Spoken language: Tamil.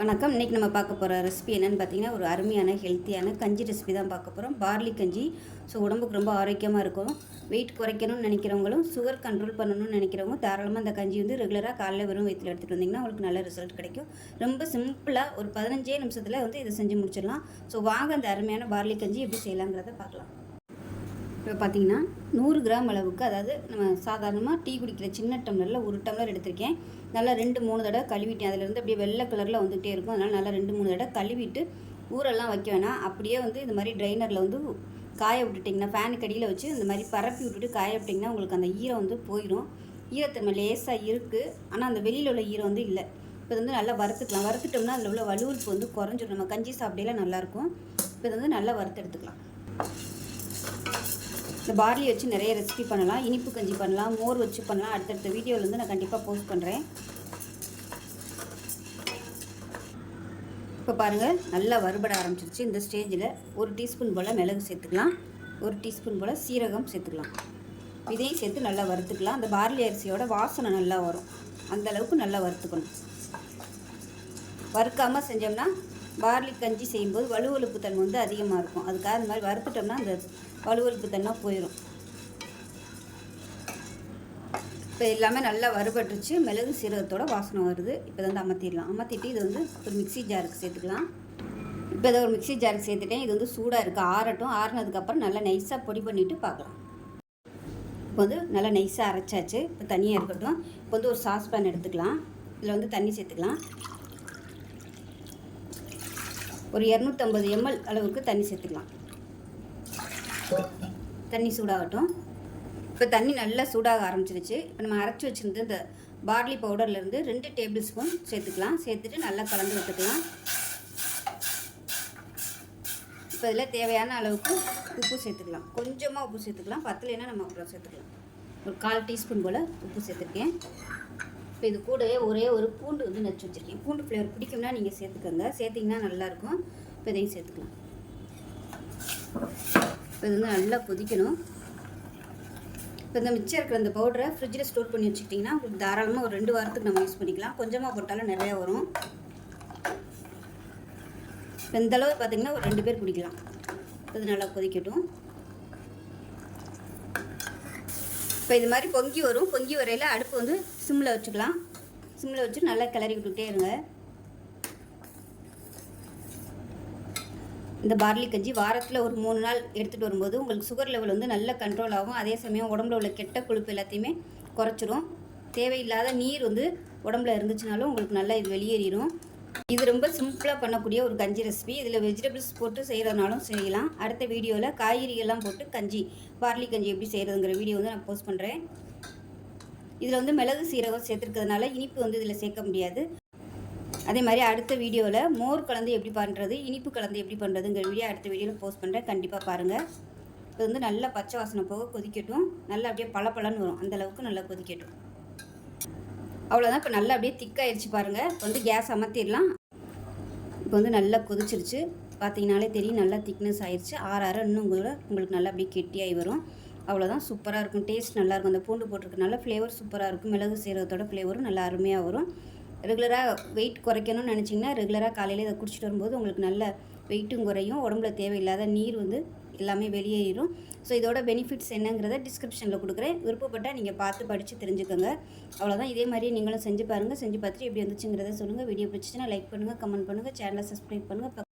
வணக்கம். இன்றைக்கி நம்ம பார்க்க போகிற ரெசிபி என்னென்னு பார்த்தீங்கன்னா ஒரு அருமையான ஹெல்த்தியான கஞ்சி ரெசிபி தான் பார்க்க போகிறோம் பார்லி கஞ்சி. ஸோ உடம்புக்கு ரொம்ப ஆரோக்கியமாக இருக்கும். வெயிட் குறைக்கணும்னு நினைக்கிறவங்களும் சுகர் கண்ட்ரோல் பண்ணணும்னு நினைக்கிறவங்க தாராளமாக அந்த கஞ்சி வந்து ரெகுலராக காலையில் வெறும் வயிற்றில் எடுத்துகிட்டு வந்தீங்கன்னா உங்களுக்கு நல்ல ரிசல்ட் கிடைக்கும். ரொம்ப சிம்பிளாக ஒரு பதினஞ்சே நிமிஷத்தில் வந்து இதை செஞ்சு முடிச்சிடலாம். ஸோ வாங்க அந்த அருமையான பார்லி கஞ்சி எப்படி செய்யலாங்கிறத பார்க்கலாம். இப்போ பார்த்தீங்கன்னா நூறு கிராம் அளவுக்கு அதாவது நம்ம சாதாரணமாக டீ குடிக்கிற சின்ன டம்ளரில் ஒரு டம்ளர் எடுத்திருக்கேன். நல்லா ரெண்டு மூணு தடவை கழுவிட்டேன் அதிலேருந்து அப்படியே வெள்ளை கலரில் வந்துகிட்டே இருக்கும். அதனால் நல்லா ரெண்டு மூணு தடவை கழுவிட்டு ஊரெல்லாம் வைக்க வேணாம். அப்படியே வந்து இந்த மாதிரி ட்ரைனரில் வந்து காய விட்டுட்டிங்கன்னா ஃபேனுக்கு அடியில் வச்சு இந்த மாதிரி பரப்பி விட்டுட்டு காய விட்டிங்கன்னா உங்களுக்கு அந்த ஈரம் வந்து போயிடும். ஈரத்தன்மை லேசாக இருக்குது ஆனால் அந்த வெளியில் உள்ள ஈரம் வந்து இல்லை. இப்போ இது வந்து நல்லா வறுத்துக்கலாம். வறுத்துட்டோம்னா அதில் உள்ள வலுவலுப்பு வந்து குறைஞ்சிடும் நம்ம கஞ்சி சாப்பிடையில நல்லாயிருக்கும் இப்போ இது வந்து நல்லா வறுத்து எடுத்துக்கலாம். இந்த பார்லி வச்சு நிறைய ரெசிபி பண்ணலாம். இனிப்பு கஞ்சி பண்ணலாம். மோர் வச்சு பண்ணலாம். அடுத்தடுத்த வீடியோவில் வந்து நான் கண்டிப்பாக போஸ்ட் பண்ணுறேன் இப்போ பாருங்கள் நல்லா வறுபட ஆரம்பிச்சிருச்சு. இந்த ஸ்டேஜில் ஒரு டீஸ்பூன் போல் மிளகு சேர்த்துக்கலாம். ஒரு டீஸ்பூன் போல் சீரகம் சேர்த்துக்கலாம். இதையும் சேர்த்து நல்லா வறுத்துக்கலாம். அந்த பார்லி அரிசியோட வாசனை நல்லா வரும். அந்தளவுக்கு நல்லா வறுத்துக்கணும். வறுக்காமல் செஞ்சோம்னா பார்லி கஞ்சி செய்யும்போது வலுவழுப்பு தன்மை வந்து அதிகமாக இருக்கும். அதுக்காக இந்த மாதிரி வறுத்துட்டோம்னா அந்த வலுவழுப்பு தன்மை போயிடும் இப்போ எல்லாமே நல்லா வறுபட்டுருச்சு. மிளகு சீரகத்தோட வாசனை வருது. இப்போ வந்து அமர்த்திடலாம். அமர்த்திட்டு இது வந்து ஒரு மிக்சி ஜாருக்கு சேர்த்துக்கலாம். இப்போ இதை ஒரு மிக்சி ஜாருக்கு சேர்த்துட்டேன். இது வந்து சூடாக இருக்குது ஆறட்டும். ஆறினதுக்கப்புறம் நல்லா நைஸாக பொடி பண்ணிவிட்டு பார்க்கலாம். இப்போ வந்து நல்லா நைஸாக அரைச்சாச்சு. இப்போ தனியாக இருக்கட்டும். இப்போ வந்து ஒரு சாஸ்பேன் எடுத்துக்கலாம். இதில் வந்து தண்ணி சேர்த்துக்கலாம். ஒரு இரநூத்தம்பது எம்எல் அளவுக்கு தண்ணி சேர்த்துக்கலாம். தண்ணி சூடாகட்டும். இப்போ தண்ணி நல்லா சூடாக ஆரம்பிச்சிருச்சு. இப்போ நம்ம அரைச்சி வச்சுருந்து இந்த பார்லி பவுடர்லேருந்து ரெண்டு டேபிள் ஸ்பூன் சேர்த்துக்கலாம். சேர்த்துட்டு நல்லா கலந்து விட்டுக்கலாம். இப்போ இதில் தேவையான அளவுக்கு உப்பு சேர்த்துக்கலாம். கொஞ்சமாக உப்பு சேர்த்துக்கலாம். பத்தலைன்னா நம்ம அப்புறம் சேர்த்துக்கலாம். ஒரு கால் டீஸ்பூன் போல் உப்பு சேர்த்துருக்கேன். இப்போ இது கூடவே ஒரே ஒரு பூண்டு வந்து நச்சு வச்சுருக்கேன். பூண்டு ஃப்ளேவர் பிடிக்கும்னா நீங்கள் சேர்த்துக்கோங்க. சேர்த்திங்கன்னா நல்லாயிருக்கும். இப்போ இதையும் சேர்த்துக்கலாம். இப்போ இது வந்து நல்லா கொதிக்கணும். இப்போ இந்த மிச்சம் இருக்கிற அந்த பவுடரை ஃப்ரிட்ஜில் ஸ்டோர் பண்ணி வச்சுக்கிட்டிங்கன்னா உங்களுக்கு தாராளமாக ஒரு ரெண்டு வாரத்துக்கு நம்ம யூஸ் பண்ணிக்கலாம். கொஞ்சமாக போட்டாலும் நிறையா வரும். இப்போ இந்தளவு பார்த்திங்கன்னா ஒரு ரெண்டு பேர் குடிக்கலாம். இது நல்லா கொதிக்கட்டும். இப்போ இது மாதிரி பொங்கி வரும். பொங்கி வரையில் அடுப்பு வந்து சிம்மில் வச்சுக்கலாம். சிம்மில் வச்சு நல்லா கிளறி விட்டுக்கிட்டே இருங்க. இந்த பார்லி கஞ்சி வாரத்தில் ஒரு மூணு நாள் எடுத்துகிட்டு வரும்போது உங்களுக்கு சுகர் லெவல் வந்து நல்ல கண்ட்ரோல் ஆகும். அதே சமயம் உடம்புல உள்ள கெட்ட கொழுப்பு எல்லாத்தையுமே குறைச்சிரும். தேவையில்லாத நீர் வந்து உடம்புல இருந்துச்சுனாலும் உங்களுக்கு நல்லா இது வெளியேறிடும் இது ரொம்ப சிம்பிளாக பண்ணக்கூடிய ஒரு கஞ்சி ரெசிபி இதில் வெஜிடபிள்ஸ் போட்டு செய்கிறதுனாலும் செய்யலாம். அடுத்த வீடியோவில் காய்கறிகள்லாம் போட்டு கஞ்சி பார்லி கஞ்சி எப்படி செய்கிறதுங்கிற வீடியோ வந்து நான் போஸ்ட் பண்ணுறேன் இதில் வந்து மிளகு சீரகம் சேர்த்துருக்கிறதுனால இனிப்பு வந்து இதில் சேர்க்க முடியாது. அதே மாதிரி அடுத்த வீடியோவில் மோர் கலந்து எப்படி பண்ணுறது இனிப்பு கலந்து எப்படி பண்ணுறதுங்கிற வீடியோ அடுத்த வீடியோவில் போஸ்ட் பண்ணுறேன் கண்டிப்பாக பாருங்கள் இது வந்து நல்லா பச்சை வாசனை போக கொதிக்கட்டும். நல்லா அப்படியே பளபளன்னு வரும். அந்தளவுக்கு நல்லா கொதிக்கட்டும். அவ்வளோதான் இப்போ நல்லா அப்படியே திக்காயிடுச்சு பாருங்கள் இப்போ வந்து கேஸ் அமர்த்திடலாம். இப்போ வந்து நல்லா கொதிச்சிருச்சு. பார்த்தீங்கனாலே தெரியும் நல்லா திக்னஸ் ஆயிடுச்சு ஆறு ஆறு இன்னும் கூட உங்களுக்கு நல்லா அப்படியே கெட்டியாகி வரும். அவ்வளோதான் சூப்பராக இருக்கும். டேஸ்ட் நல்லாயிருக்கும் அந்த பூண்டு போட்டிருக்கனால ஃப்ளேவர் சூப்பராக இருக்கும். மிளகு சீரகத்தோட ஃப்ளேவரும் நல்லா அருமையாக வரும். ரெகுலராக வெயிட் குறைக்கணும்னு நினச்சிங்கன்னா ரெகுலராக காலையில் இதை குடிச்சிட்டு வரும்போது உங்களுக்கு நல்ல வெயிட்டும் குறையும். உடம்புல தேவையில்லாத நீர் வந்து எல்லாமே வெளியேறும் ஸோ இதோட பெனிஃபிட்ஸ் என்னங்கிறத டிஸ்கிரிப்ஷனில் கொடுக்குறேன். விருப்பப்பட்டால் நீங்கள் பார்த்து படித்து தெரிஞ்சுக்கோங்க. அவ்வளோதான் இதே மாதிரி நீங்களும் செஞ்சு பாருங்கள் செஞ்சு பார்த்துட்டு எப்படி வந்துச்சுங்கிறத சொல்லுங்கள் வீடியோ பிடிச்சிச்சுன்னா லைக் பண்ணுங்கள் கமெண்ட் பண்ணுங்கள் சேனலை சப்ஸ்கிரைப் பண்ணுங்கள்